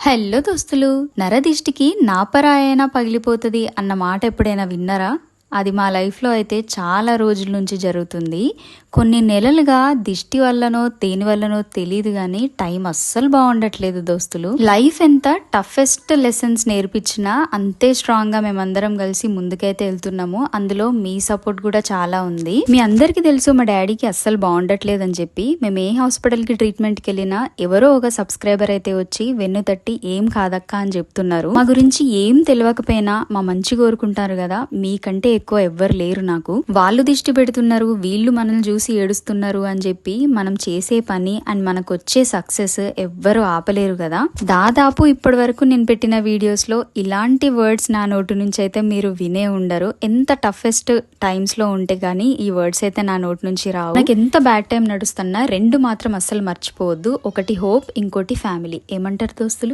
Hello దోస్తులు నరదిష్టికి నాపరాయన పగిలిపోతుంది అన్న మాట ఎప్పుడైనా విన్నారా? అది మా లైఫ్లో అయితే చాలా రోజుల నుంచి జరుగుతుంది. కొన్ని నెలలుగా దిష్టి వల్లనో దేని వల్లనో తెలియదు కానీ టైం అస్సలు బాగుండట్లేదు దోస్తులు. లైఫ్ ఎంత టఫెస్ట్ లెసన్స్ నేర్పించినా అంతే స్ట్రాంగ్గా మేమందరం కలిసి ముందుకైతే వెళ్తున్నాము. అందులో మీ సపోర్ట్ కూడా చాలా ఉంది. మీ అందరికీ తెలుసు మా డాడీకి అస్సలు బాగుండట్లేదు అని చెప్పి. మేము ఏ హాస్పిటల్కి ట్రీట్మెంట్కి వెళ్ళినా ఎవరో ఒక సబ్స్క్రైబర్ అయితే వచ్చి వెన్ను తట్టి ఏం కాదక్క అని చెప్తున్నారు. మా గురించి ఏం తెలియకపోయినా మా మంచి కోరుకుంటారు కదా. మీకంటే ఎక్కువ ఎవ్వరు లేరు నాకు. వాళ్ళు దిష్టి పెడుతున్నారు వీళ్ళు మనల్ని చూసి ఏడుస్తున్నారు అని చెప్పి మనం చేసే పని అండ్ మనకు వచ్చే సక్సెస్ ఎవ్వరు ఆపలేరు కదా. దాదాపు ఇప్పటి వరకు నేను పెట్టిన వీడియోస్లో ఇలాంటి వర్డ్స్ నా నోటు నుంచి అయితే మీరు వినే ఉండరు. ఎంత టఫెస్ట్ టైమ్స్లో ఉంటే గానీ ఈ వర్డ్స్ అయితే నా నోటి నుంచి రావు. నాకు ఎంత బ్యాడ్ టైం నడుస్తున్నా రెండు మాత్రం అస్సలు మర్చిపోవద్దు. ఒకటి హోప్ ఇంకోటి ఫ్యామిలీ ఏమంటారు దోస్తులు?